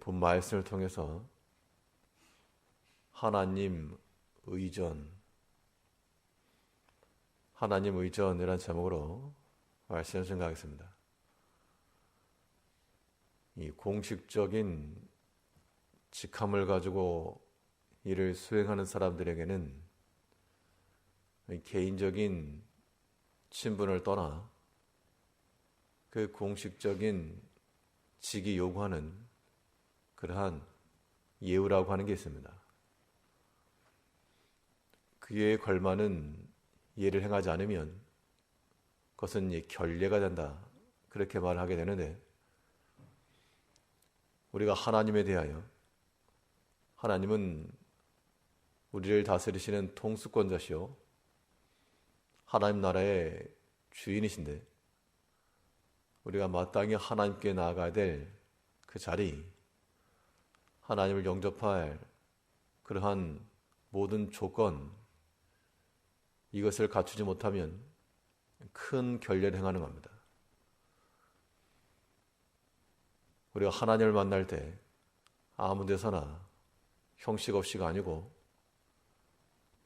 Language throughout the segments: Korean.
본 말씀을 통해서 하나님 의전, 하나님 의전이라는 제목으로 말씀을 증가하겠습니다. 이 공식적인 직함을 가지고 일을 수행하는 사람들에게는 개인적인 친분을 떠나 그 공식적인 직이 요구하는 그러한 예우라고 하는 게 있습니다. 그에 걸맞는 예를 행하지 않으면 그것은 결례가 된다. 그렇게 말하게 되는데 우리가 하나님에 대하여 하나님은 우리를 다스리시는 통수권자시요 하나님 나라의 주인이신데 우리가 마땅히 하나님께 나아가야 될 그 자리 하나님을 영접할 그러한 모든 조건 이것을 갖추지 못하면 큰 결례를 행하는 겁니다. 우리가 하나님을 만날 때 아무 데서나 형식 없이가 아니고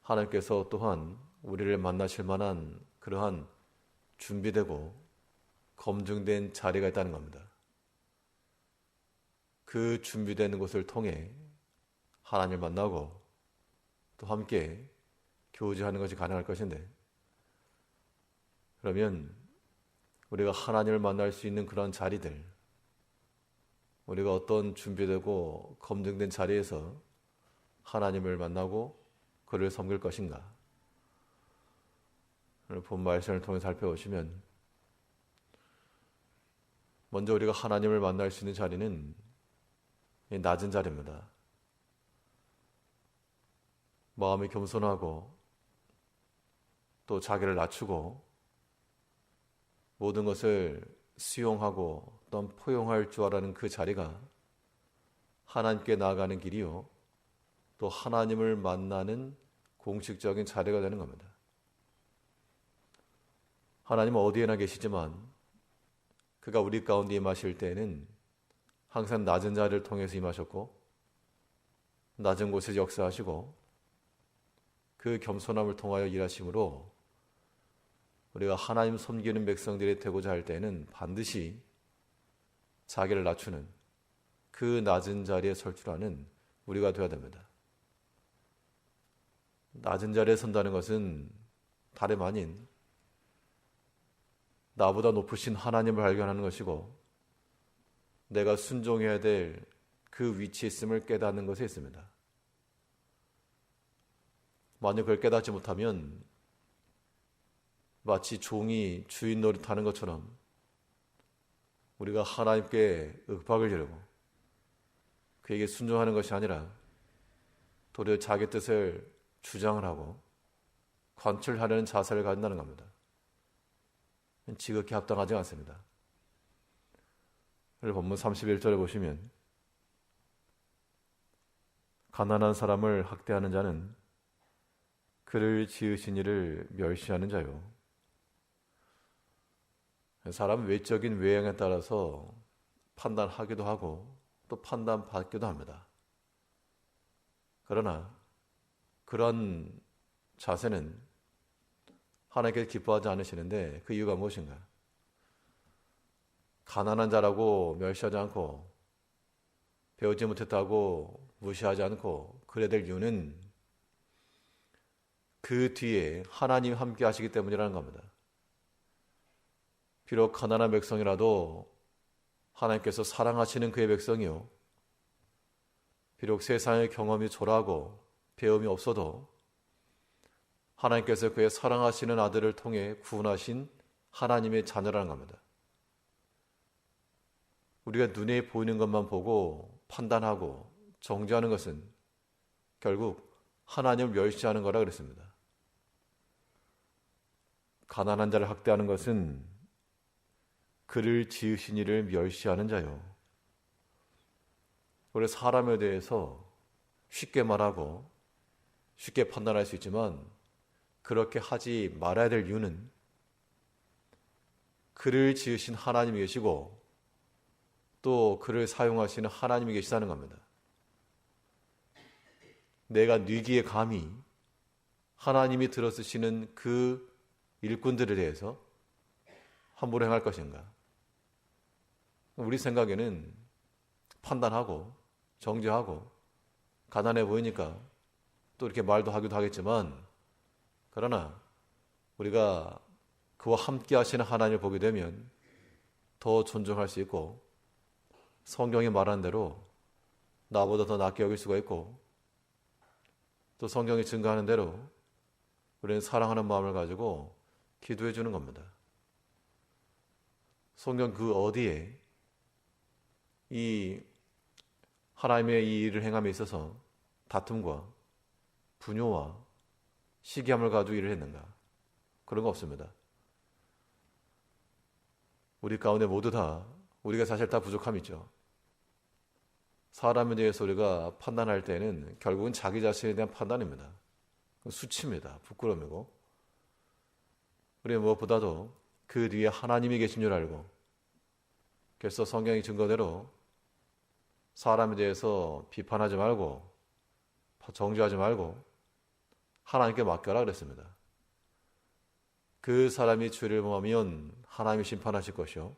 하나님께서 또한 우리를 만나실 만한 그러한 준비되고 검증된 자리가 있다는 겁니다. 그 준비되는 곳을 통해 하나님을 만나고 또 함께 교제하는 것이 가능할 것인데 그러면 우리가 하나님을 만날 수 있는 그런 자리들 우리가 어떤 준비되고 검증된 자리에서 하나님을 만나고 그를 섬길 것인가? 본 말씀을 통해 살펴보시면 먼저 우리가 하나님을 만날 수 있는 자리는 낮은 자리입니다. 마음이 겸손하고 또 자기를 낮추고 모든 것을 수용하고 또는 포용할 줄 아는 그 자리가 하나님께 나아가는 길이요. 또 하나님을 만나는 공식적인 자리가 되는 겁니다. 하나님은 어디에나 계시지만 그가 우리 가운데 임하실 때에는 항상 낮은 자리를 통해서 임하셨고 낮은 곳에서 역사하시고 그 겸손함을 통하여 일하심으로 우리가 하나님 섬기는 백성들이 되고자 할 때는 반드시 자기를 낮추는 그 낮은 자리에 설줄 아는 우리가 되어야 됩니다. 낮은 자리에 선다는 것은 다름 아닌 나보다 높으신 하나님을 발견하는 것이고 내가 순종해야 될 그 위치에 있음을 깨닫는 것에 있습니다. 만약 그걸 깨닫지 못하면 마치 종이 주인 노릇하는 것처럼 우리가 하나님께 윽박을 지르고 그에게 순종하는 것이 아니라 도리어 자기 뜻을 주장을 하고 관철하려는 자세를 가진다는 겁니다. 지극히 합당하지 않습니다. 본문 31절에 보시면 가난한 사람을 학대하는 자는 그를 지으신 이를 멸시하는 자요. 사람 외적인 외양에 따라서 판단하기도 하고 또 판단받기도 합니다. 그러나 그런 자세는 하나님께 기뻐하지 않으시는데 그 이유가 무엇인가? 가난한 자라고 멸시하지 않고 배우지 못했다고 무시하지 않고 그래야 될 이유는 그 뒤에 하나님 함께 하시기 때문이라는 겁니다. 비록 가난한 백성이라도 하나님께서 사랑하시는 그의 백성이요. 비록 세상의 경험이 초라하고 배움이 없어도 하나님께서 그의 사랑하시는 아들을 통해 구원하신 하나님의 자녀라는 겁니다. 우리가 눈에 보이는 것만 보고 판단하고 정죄하는 것은 결국 하나님을 멸시하는 거라 그랬습니다. 가난한 자를 학대하는 것은 그를 지으신 이를 멸시하는 자요. 우리 사람에 대해서 쉽게 말하고 쉽게 판단할 수 있지만 그렇게 하지 말아야 될 이유는 그를 지으신 하나님이 계시고 또 그를 사용하시는 하나님이 계시다는 겁니다. 내가 뉘기에 감히 하나님이 들어쓰시는 그 일꾼들에 대해서 함부로 행할 것인가? 우리 생각에는 판단하고 정죄하고 가난해 보이니까 또 이렇게 말도 하기도 하겠지만 그러나 우리가 그와 함께 하시는 하나님을 보게 되면 더 존중할 수 있고 성경이 말한 대로 나보다 더 낫게 여길 수가 있고 또 성경이 증거하는 대로 우리는 사랑하는 마음을 가지고 기도해 주는 겁니다. 성경 그 어디에 이 하나님의 이 일을 행함에 있어서 다툼과 분요와 시기함을 가지고 일을 했는가? 그런 거 없습니다. 우리 가운데 모두 다 우리가 사실 다 부족함이 있죠. 사람에 대해서 우리가 판단할 때는 결국은 자기 자신에 대한 판단입니다. 수치입니다. 부끄러움이고. 우리 무엇보다도 그 뒤에 하나님이 계신 줄 알고 그래서 성경의 증거대로 사람에 대해서 비판하지 말고 정죄하지 말고 하나님께 맡겨라 그랬습니다. 그 사람이 죄를 범하면 하나님이 심판하실 것이요.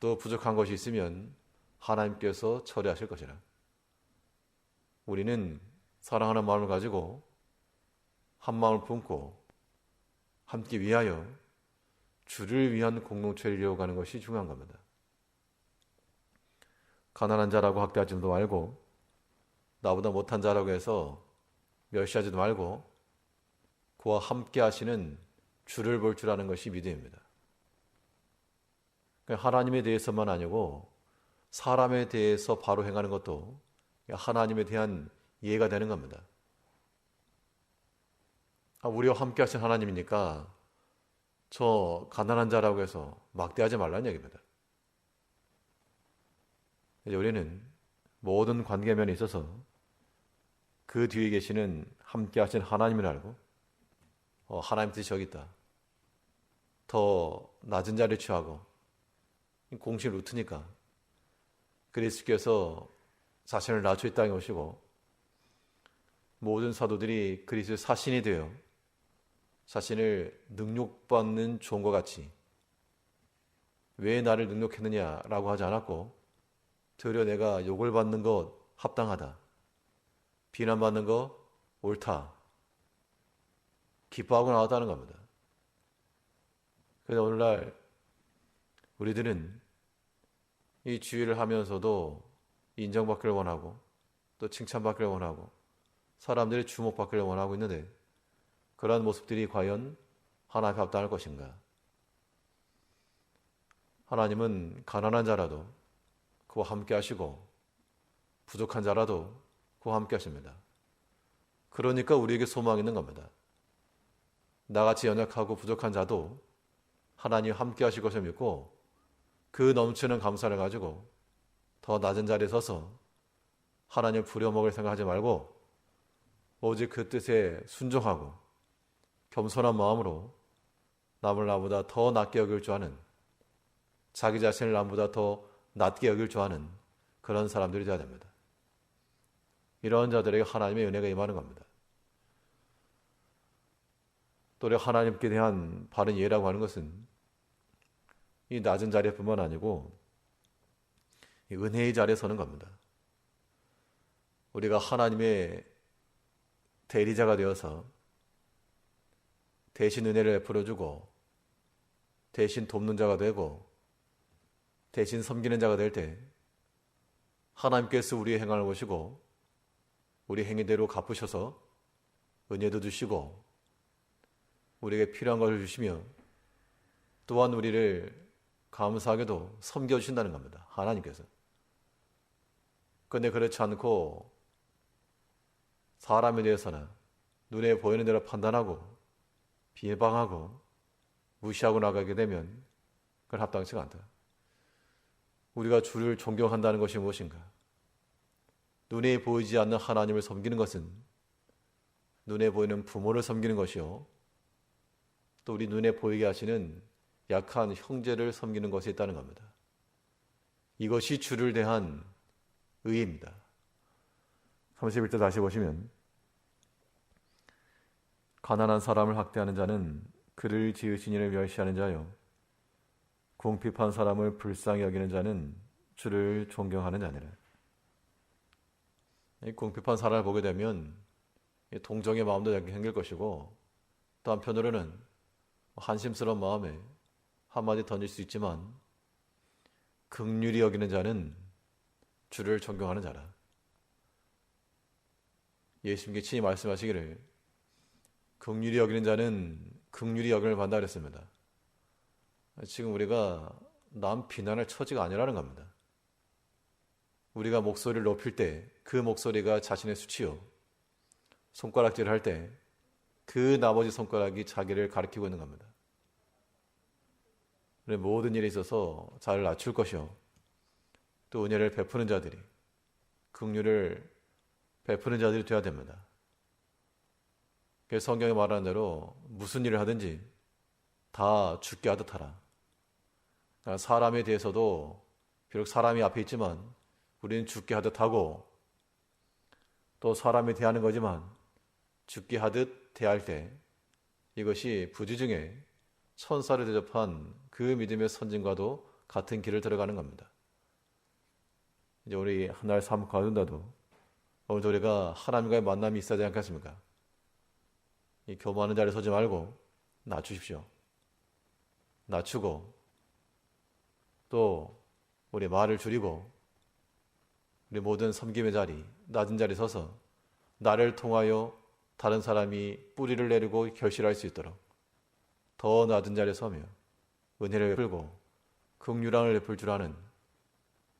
또 부족한 것이 있으면 하나님께서 처리하실 것이라. 우리는 사랑하는 마음을 가지고 한 마음을 품고 함께 위하여 주를 위한 공동체를 이어가는 것이 중요한 겁니다. 가난한 자라고 학대하지도 말고 나보다 못한 자라고 해서 멸시하지도 말고 그와 함께 하시는 주를 볼 줄 아는 것이 믿음입니다. 그러니까 하나님에 대해서만 아니고 사람에 대해서 바로 행하는 것도 하나님에 대한 이해가 되는 겁니다. 아, 우리와 함께 하신 하나님이니까 저 가난한 자라고 해서 막대하지 말라는 얘기입니다. 이제 우리는 모든 관계면에 있어서 그 뒤에 계시는 함께 하신 하나님을 알고 어, 하나님 뜻이 저기 있다. 더 낮은 자리를 취하고 공식 루트니까 그리스께서 자신을 낮춰 이 땅에 오시고 모든 사도들이 그리스의 사신이 되어 자신을 능욕받는 종과 같이 왜 나를 능욕했느냐라고 하지 않았고 되려 내가 욕을 받는 것 합당하다. 비난받는 거 옳다. 기뻐하고 나왔다는 겁니다. 그래서 오늘날 우리들은 이 주의를 하면서도 인정받기를 원하고 또 칭찬받기를 원하고 사람들이 주목받기를 원하고 있는데 그러한 모습들이 과연 하나님 합당할 것인가? 하나님은 가난한 자라도 그와 함께 하시고 부족한 자라도 그와 함께 하십니다. 그러니까 우리에게 소망이 있는 겁니다. 나같이 연약하고 부족한 자도 하나님 함께 하실 것을 믿고 그 넘치는 감사를 가지고 더 낮은 자리에 서서 하나님 부려먹을 생각하지 말고 오직 그 뜻에 순종하고 겸손한 마음으로 남을 나보다 더 낮게 여길 줄 아는 자기 자신을 남보다 더 낮게 여길 줄 아는 그런 사람들이 되어야 됩니다. 이런 자들에게 하나님의 은혜가 임하는 겁니다. 또 우리 하나님께 대한 바른 이해라고 하는 것은 이 낮은 자리뿐만 아니고 은혜의 자리에 서는 겁니다. 우리가 하나님의 대리자가 되어서 대신 은혜를 베풀어 주고 대신 돕는 자가 되고 대신 섬기는 자가 될 때 하나님께서 우리의 행함을 보시고 우리 행위대로 갚으셔서 은혜도 주시고 우리에게 필요한 것을 주시며 또한 우리를 감사하게도 섬겨주신다는 겁니다. 하나님께서. 그런데 그렇지 않고 사람에 대해서는 눈에 보이는 대로 판단하고 비방하고 무시하고 나가게 되면 그건 합당치가 않다. 우리가 주를 존경한다는 것이 무엇인가? 눈에 보이지 않는 하나님을 섬기는 것은 눈에 보이는 부모를 섬기는 것이요. 또 우리 눈에 보이게 하시는 약한 형제를 섬기는 것이 있다는 겁니다. 이것이 주를 대한 의입니다. 31절 다시 보시면 가난한 사람을 학대하는 자는 그를 지으신 이를 멸시하는 자요 궁핍한 사람을 불쌍히 여기는 자는 주를 존경하는 자니라. 이 궁핍한 사람을 보게 되면 이 동정의 마음도 생길 것이고 또 한편으로는 한심스러운 마음에 한마디 던질 수 있지만 극률이 여기는 자는 주를 존경하는 자라. 예수님께 친히 말씀하시기를 극률이 여기는 자는 극률이 여김을 받는다 그랬습니다. 지금 우리가 남 비난할 처지가 아니라는 겁니다. 우리가 목소리를 높일 때 그 목소리가 자신의 수치요. 손가락질을 할 때 그 나머지 손가락이 자기를 가리키고 있는 겁니다. 모든 일에 있어서 자를 낮출 것이요. 또 은혜를 베푸는 자들이 긍휼을 베푸는 자들이 되어야 됩니다. 그래서 성경에 말하는 대로 무슨 일을 하든지 다 죽게 하듯 하라. 그러니까 사람에 대해서도 비록 사람이 앞에 있지만 우리는 죽게 하듯 하고 또 사람에 대하는 거지만 죽게 하듯 대할 때 이것이 부지중에 천사를 대접한 그 믿음의 선진과도 같은 길을 들어가는 겁니다. 이제 우리 하나의 삶 가운데도 오늘 우리가 하나님과의 만남이 있어야 되지 않겠습니까? 이 교만한 자리에 서지 말고 낮추십시오. 낮추고 또 우리 말을 줄이고 우리 모든 섬김의 자리, 낮은 자리에 서서 나를 통하여 다른 사람이 뿌리를 내리고 결실할 수 있도록 더 낮은 자리에 서며 은혜를 베풀고 긍휼함을 베풀 줄 아는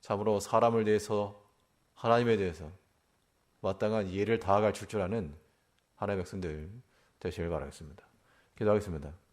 참으로 사람을 대해서 하나님에 대해서 마땅한 이해를 다가갈 줄 아는 하나님의 백성들 되시길 바라겠습니다. 기도하겠습니다.